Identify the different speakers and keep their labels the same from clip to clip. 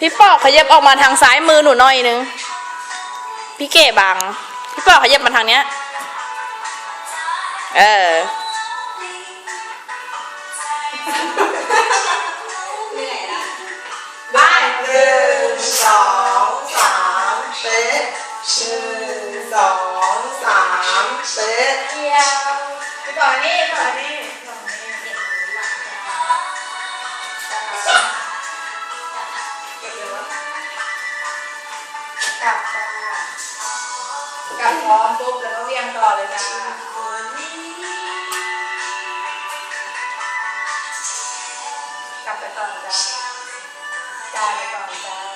Speaker 1: พี่ปอกขยับออกมาทางซ้ายมือหนูหน่อยนึง พี่เก๋บัง พี่ปอกขยับมาทางเนี้ย เออ
Speaker 2: เป๊ะ
Speaker 3: เดี
Speaker 2: ยวไปต่อนี่ต่อนี่ต่อนี่ยวหลับตาเก็บเลยวะกลับตากลับพร้อมปุ๊บแล้วก็เวียงต่อเลยจ้ากลับไปก่อนจ้าจ้าไปก่อนจ้า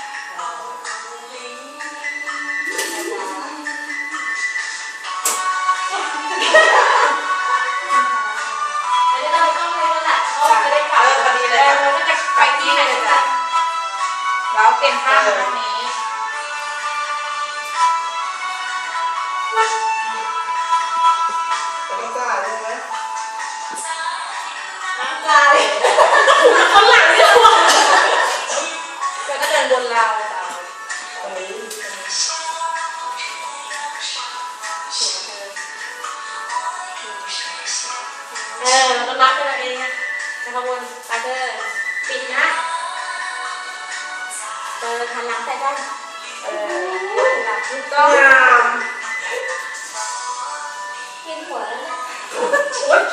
Speaker 3: เป
Speaker 2: ลี่ยนข้างตรงนี้
Speaker 3: ต้องจ่าเลยไหม
Speaker 2: น้ำตาเลยข้างหลังเนี่ยแล้วก็เดินบนราวจ้ะ
Speaker 3: ตรงนี้
Speaker 2: เออเราต้องรักกันเองนะในขบวนตาเกอร์ปิดนะ เออหันหลังใส่กันเออหลังถูกต้อง
Speaker 3: งาม
Speaker 2: เห็นหัวแล้วเนี่ย
Speaker 3: โอ๊ย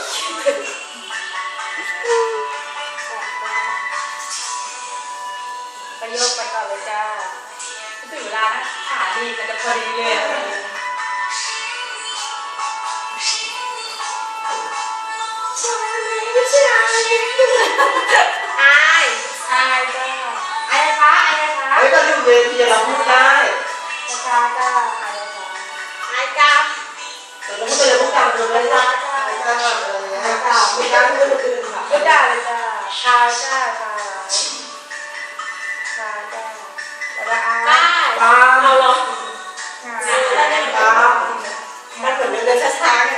Speaker 2: ไปโยกไปก่อนเลยจ้าถึงเวลานะขาดีมันจะพอดีเลย
Speaker 3: พูดได้
Speaker 2: จ้าจ้าอายนะคะอายกาม
Speaker 3: แต่เราไม่เคยพูดกันเลยไม่ได้ไม่ได้อะไรเงี้ยค่ะมีการพูดคนอื่นค่ะ
Speaker 2: ก็ได้เลยจ้าชาจ้าชาชาจ้าแล้วก็อาย
Speaker 3: ตาม
Speaker 2: เอาลอง
Speaker 3: ตามมันเหมือนเดินช้าๆไง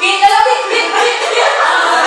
Speaker 2: ปิดกันแ